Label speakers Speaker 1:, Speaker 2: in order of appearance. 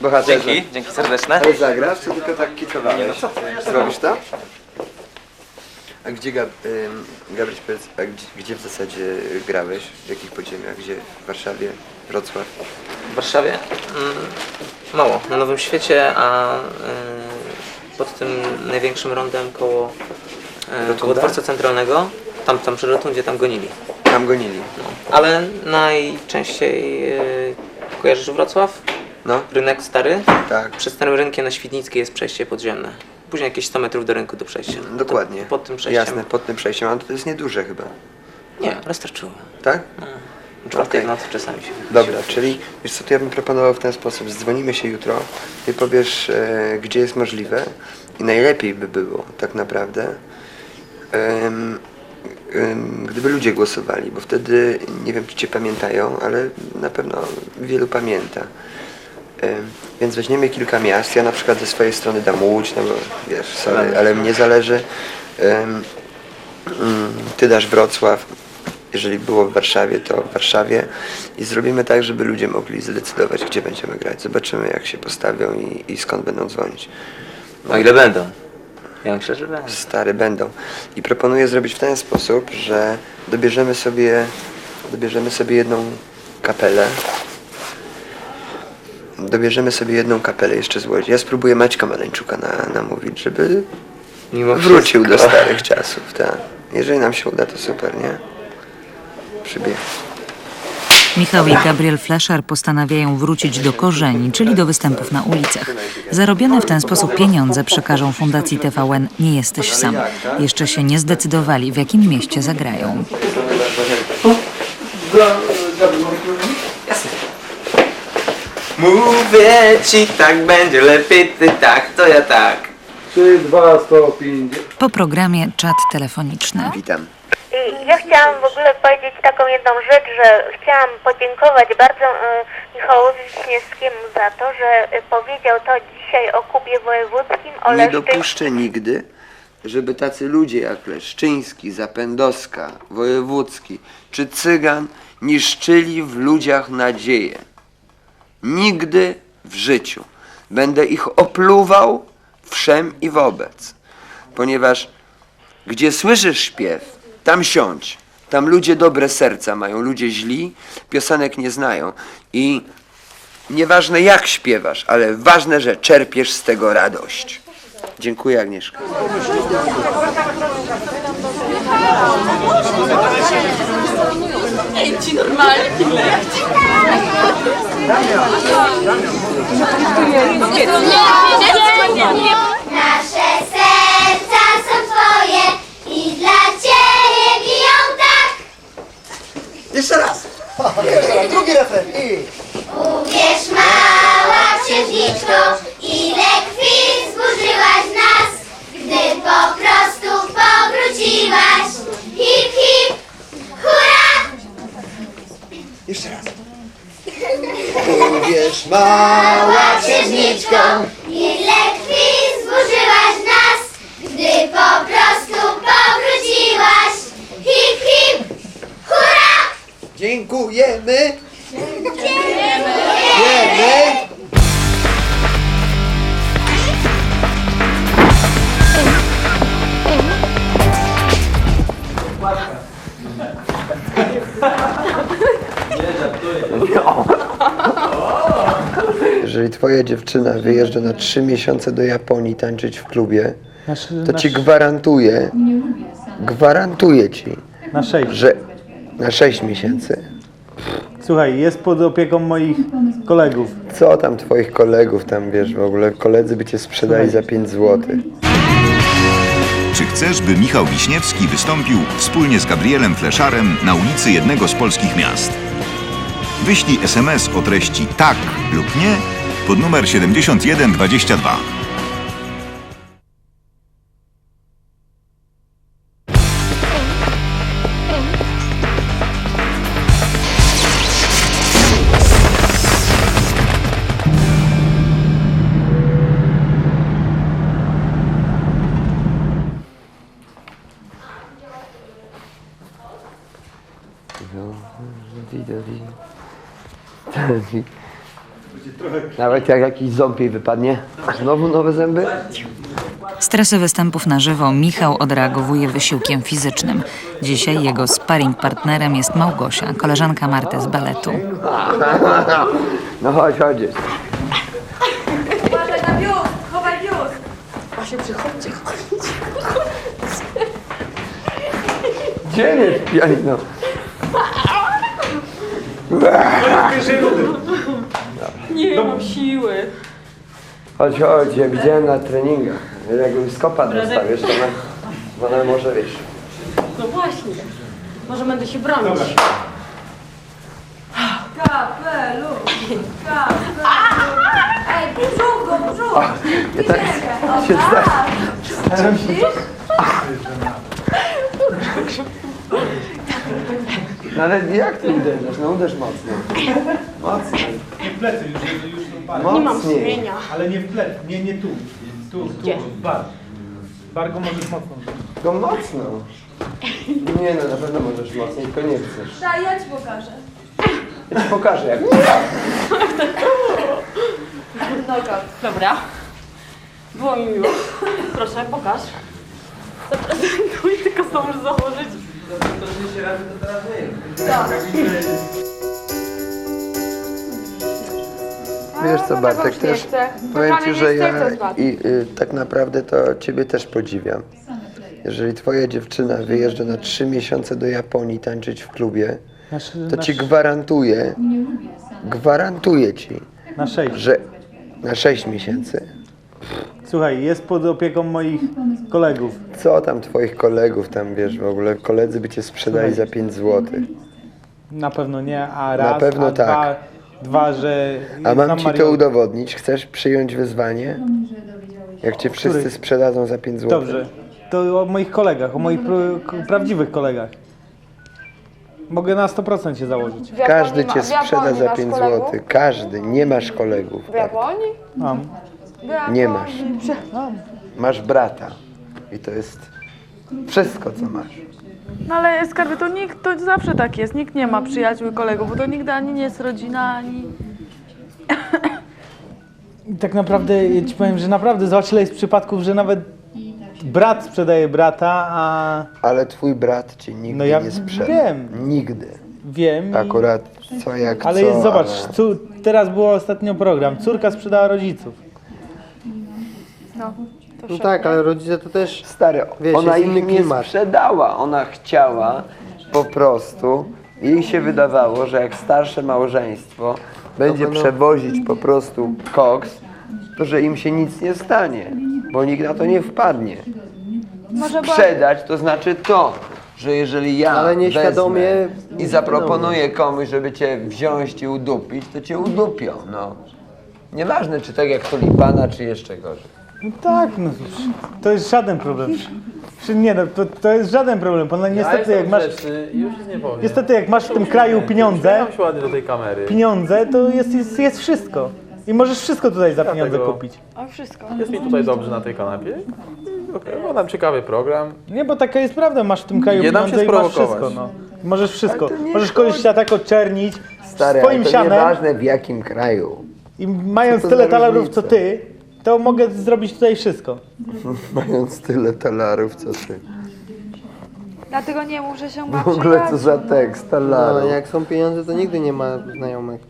Speaker 1: Bohaterze.
Speaker 2: Dzięki, dzięki serdeczne.
Speaker 1: Ale zagrasz, czy tylko tak kitowałeś? Zrobisz to? A gdzie, Gab, ym, Gabryś, powiedz, a gdzie, gdzie w zasadzie grałeś? W jakich podziemiach? Gdzie? W Warszawie? Wrocław?
Speaker 2: W Warszawie mm, mało, na Nowym Świecie, a y, pod tym największym rondem koło, y, koło
Speaker 1: Rotunda?
Speaker 2: dworca centralnego, tam, tam przy rotundzie, tam gonili.
Speaker 1: Tam gonili.
Speaker 2: No. Ale najczęściej y, kojarzysz Wrocław?
Speaker 1: No,
Speaker 2: Rynek stary?
Speaker 1: tak.
Speaker 2: Przed starym rynkiem na Świdnickiej jest przejście podziemne. Później jakieś 100 metrów do rynku do przejścia.
Speaker 1: Dokładnie.
Speaker 2: To, pod tym przejściem.
Speaker 1: Jasne, pod tym przejściem, ale to jest nieduże chyba.
Speaker 2: Nie, ale starczyło.
Speaker 1: Tak?
Speaker 2: Czwartej
Speaker 1: Okej.
Speaker 2: w nocy czasami się
Speaker 1: Dobra, czyli wiesz co, to ja bym proponował w ten sposób. Zdzwonimy się jutro i powiesz, e, gdzie jest możliwe i najlepiej by było tak naprawdę, em, gdyby ludzie głosowali, bo wtedy, nie wiem czy Cię pamiętają, ale na pewno wielu pamięta. Więc weźmiemy kilka miast. Ja na przykład ze swojej strony dam Łódź, no bo wiesz, sorry, ale mnie zależy. Ty dasz Wrocław, jeżeli było w Warszawie, to w Warszawie i zrobimy tak, żeby ludzie mogli zdecydować, gdzie będziemy grać. Zobaczymy, jak się postawią i, i skąd będą dzwonić.
Speaker 2: O ile będą. Ja myślę, że będą.
Speaker 1: Stary będą. I proponuję zrobić w ten sposób, że dobierzemy sobie, dobierzemy sobie jedną kapelę. Dobierzemy sobie jedną kapelę jeszcze z Łodzi. Ja spróbuję Maćka Maleńczuka na, namówić, żeby
Speaker 2: Mimo
Speaker 1: wrócił do
Speaker 2: wszystko.
Speaker 1: starych czasów. Tak. Jeżeli nam się uda, to super, nie? Przybieg.
Speaker 3: Michał i Gabriel Fleszar postanawiają wrócić do korzeni, czyli do występów na ulicach. Zarobione w ten sposób pieniądze przekażą Fundacji TVN Nie Jesteś Sam. Jeszcze się nie zdecydowali, w jakim mieście zagrają.
Speaker 2: Mówię ci, tak będzie lepiej, ty tak, to ja tak.
Speaker 4: 3, 2, 150.
Speaker 3: Po programie czat telefoniczny.
Speaker 1: Witam.
Speaker 5: I Ja chciałam w ogóle powiedzieć taką jedną rzecz, że chciałam podziękować bardzo e, Michałowi Wiśniewskiemu za to, że e, powiedział to dzisiaj o Kubie Wojewódzkim, o
Speaker 1: Nie dopuszczę nigdy, żeby tacy ludzie jak Leszczyński, Zapędowska, Wojewódzki czy Cygan niszczyli w ludziach nadzieję. Nigdy w życiu. Będę ich opluwał wszem i wobec. Ponieważ gdzie słyszysz śpiew, tam siądź. Tam ludzie dobre serca mają, ludzie źli, piosenek nie znają. I nieważne jak śpiewasz, ale ważne, że czerpiesz z tego radość. Dziękuję Agnieszka.
Speaker 6: Nasze
Speaker 7: Drugi refren. I
Speaker 6: Uwierz mała księżniczko, ile krwi zburzyłaś nas, gdy po prostu powróciłaś. Hip, hip, hurra!
Speaker 7: jeszcze raz. Uwierz mała
Speaker 6: Księżniczko,
Speaker 7: Dziękujemy. Dziękujemy.
Speaker 1: Jeżeli twoja dziewczyna wyjeżdża na trzy miesiące do Japonii tańczyć w klubie, to ci gwarantuję, gwarantuję ci,
Speaker 4: Na 6.
Speaker 1: że na sześć miesięcy.
Speaker 4: Słuchaj, jest pod opieką moich kolegów.
Speaker 1: Co tam twoich kolegów tam, wiesz, w ogóle koledzy by cię sprzedali za 5 złotych.
Speaker 8: Czy chcesz, by Michał Wiśniewski wystąpił wspólnie z Gabrielem Fleszarem na ulicy jednego z polskich miast? Wyślij SMS o treści tak lub nie pod numer 7122.
Speaker 1: Nawet jak jakiś ząb jej wypadnie. Znowu nowe zęby?
Speaker 3: Stresy występów na żywo Michał odreagowuje wysiłkiem fizycznym. Dzisiaj jego sparring partnerem jest Małgosia, koleżanka Marty z baletu.
Speaker 1: No chodź, chodź.
Speaker 9: Uważaj na biust, chowaj biust. Właśnie przychodźcie,
Speaker 1: Gdzie jest pianino?
Speaker 9: Nie mam siły.
Speaker 1: Chodź, chodź, ja widziałem na treningach. Jakbym skopa dostał jeszcze, ona, ona może wiesz.
Speaker 9: No właśnie. Może będę się bronić. Kapelu! Kapelu! Ej, brzuch go, brzuch!
Speaker 1: Ja tak się staram. No ale jak ty uderzasz? No uderz mocno. Mocniej.
Speaker 4: Nie w plecy, już, już to bar.
Speaker 1: Mocniej.
Speaker 4: Ale nie w plecy, nie, nie tu. Tu, tu, w bar. Bar go możesz mocno.
Speaker 1: No mocno. Nie no, na pewno możesz mocniej, tylko nie chcesz.
Speaker 9: Daj, ja ci pokażę.
Speaker 1: Ja ci pokażę jak.
Speaker 9: Dobra. Było mi miło. Proszę, pokaż. Zaprezentuj, tylko zdążysz założyć.
Speaker 1: Wiesz co Bartek,
Speaker 9: nie
Speaker 1: też
Speaker 9: chcę.
Speaker 1: powiem
Speaker 9: Kochany,
Speaker 1: Ci, że
Speaker 9: nie
Speaker 1: ja
Speaker 9: chcę z wami.
Speaker 1: i y, tak naprawdę to Ciebie też podziwiam. Jeżeli Twoja dziewczyna wyjeżdża na trzy miesiące do Japonii tańczyć w klubie, to Ci gwarantuję, gwarantuję Ci,
Speaker 4: na
Speaker 1: że na sześć miesięcy,
Speaker 4: Słuchaj, jest pod opieką moich kolegów.
Speaker 1: co tam Twoich kolegów tam, wiesz, w ogóle koledzy by Cię sprzedali za 5 złotych.
Speaker 4: Na pewno nie, a raz,
Speaker 1: pewno
Speaker 4: a
Speaker 1: tak.
Speaker 4: dwa, dwa, że
Speaker 1: A mam Ci to udowodnić? Chcesz przyjąć wyzwanie? Jak Cię wszyscy sprzedadzą za 5 złotych?
Speaker 4: Dobrze, to o moich kolegach, o moich pro, k- prawdziwych kolegach. Mogę na 100% się założyć.
Speaker 1: Każdy cię sprzeda za 5 zł. Każdy. Nie masz kolegów.
Speaker 9: W
Speaker 1: Tak.
Speaker 9: Japonii?
Speaker 4: Mam.
Speaker 1: Nie masz. Masz brata. I to jest wszystko, co masz.
Speaker 10: No ale skarbie, to nikt, to zawsze tak jest. Nikt nie ma przyjaciół i kolegów, bo to nigdy ani nie jest rodzina, ani...
Speaker 4: I tak naprawdę, ja ci powiem, że naprawdę zobacz ile jest przypadków, że nawet brat sprzedaje brata, a
Speaker 1: Ale twój brat cię nigdy
Speaker 4: No ja
Speaker 1: nie sprzeda.
Speaker 4: wiem.
Speaker 1: Nigdy.
Speaker 4: wiem. i-
Speaker 1: Akurat co jak
Speaker 4: Ale
Speaker 1: co.
Speaker 4: jest, zobacz,
Speaker 1: ale-
Speaker 4: cu, teraz było ostatnio program. Córka sprzedała rodziców.
Speaker 10: No, to
Speaker 7: No tak, ale rodzice to też...
Speaker 1: Stary,
Speaker 7: Wiesz,
Speaker 1: ona
Speaker 7: jest
Speaker 1: ich
Speaker 7: inny
Speaker 1: nie
Speaker 7: klimat.
Speaker 1: sprzedała. Ona chciała po prostu. Jej się wydawało, że jak starsze małżeństwo będzie
Speaker 7: będą-
Speaker 1: przewozić po prostu koks, to że im się nic nie stanie, bo nikt na to nie wpadnie.
Speaker 10: Może była...
Speaker 1: Sprzedać to znaczy to, że jeżeli ja
Speaker 7: Ale nieświadomie-
Speaker 1: wezmę i zaproponuję komuś, żeby cię wziąć i udupić, to cię udupią, no. Nieważne, czy tak jak tulipana, czy jeszcze gorzej.
Speaker 4: No tak, no to jest żaden problem. Czy nie, no, to, to jest żaden problem, bo no, niestety jak masz,
Speaker 11: już nic nie powiem.
Speaker 4: niestety jak masz w tym kraju pieniądze,
Speaker 11: się ładnie do tej kamery.
Speaker 4: pieniądze, to jest, jest, jest wszystko. I możesz wszystko tutaj za pieniądze
Speaker 11: Dlatego-
Speaker 4: kupić.
Speaker 10: O, wszystko.
Speaker 11: Jest mi tutaj dobrze na tej kanapie. I Okej, oglądam ciekawy program.
Speaker 4: Nie, bo taka jest prawda, masz w tym kraju
Speaker 11: Nie dam się
Speaker 4: pieniądze i masz
Speaker 11: sprowokować.
Speaker 4: wszystko, no. Możesz wszystko.
Speaker 1: Ale to nie
Speaker 4: Możesz
Speaker 1: chodzi-
Speaker 4: kogoś tak oczernić
Speaker 1: Stary,
Speaker 4: swoim
Speaker 1: ale to
Speaker 4: sianem
Speaker 1: nieważne w jakim kraju.
Speaker 4: i mając
Speaker 1: Co to
Speaker 4: tyle
Speaker 1: za różnica?
Speaker 4: co ty, to mogę zrobić tutaj wszystko.
Speaker 1: Mając tyle talarów, co ty.
Speaker 10: Dlatego nie że się
Speaker 1: W ogóle co za tekst,
Speaker 7: No,
Speaker 1: talarów.
Speaker 7: jak są pieniądze, to nigdy nie ma znajomych.